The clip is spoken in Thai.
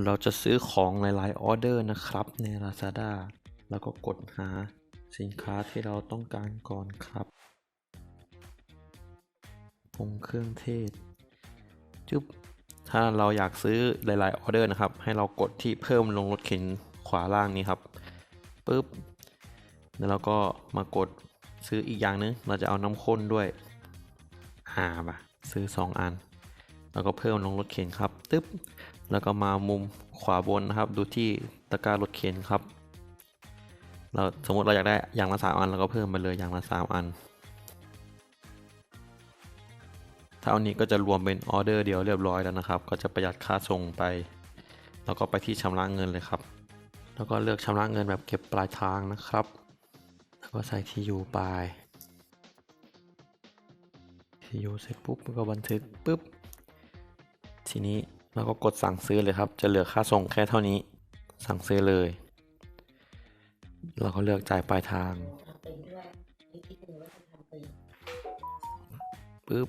เราจะซื้อของหลาย ๆ ออเดอร์นะครับใน Lazada แล้วก็กดหาสินค้าที่เราต้องการก่อนครับปรุงเครื่องเทศ จุ๊บ ถ้าเราอยากซื้อหลาย ๆ ออเดอร์นะครับ ให้เรากดที่เพิ่มลงรถเข็นขวาล่างนี้ครับปุ๊บ แล้วเราก็มากดซื้ออีกอย่างนึง เราจะเอาน้ำข้นด้วยอามาซื้อ 2 อัน แล้วก็เพิ่มลงรถเข็นครับ ตึ๊บ แล้วก็มามุมขวาบนนะครับ ดูที่ตะกร้ารถเข็นครับ เราสมมติเราอยากได้อย่างละสามอันเราก็เพิ่มไปเลยอย่างละสามอัน ถ้าอานี้ก็จะรวมเป็นออเดอร์เดียวเรียบร้อยแล้วนะครับ ก็จะประหยัดค่าส่งไป แล้วก็ไปที่ชำระเงินเลยครับ แล้วก็เลือกชำระเงินแบบเก็บปลายทางนะครับ แล้วก็ใส่ที่อยู่ไปที่อยู่เสร็จปุ๊บก็บันทึกปุ๊บทีนี้ แล้วก็กดสั่งซื้อเลยครับ จะเหลือค่าส่งแค่เท่านี้ สั่งซื้อเลย เราก็เลือกจ่ายปลายทางปึ๊บ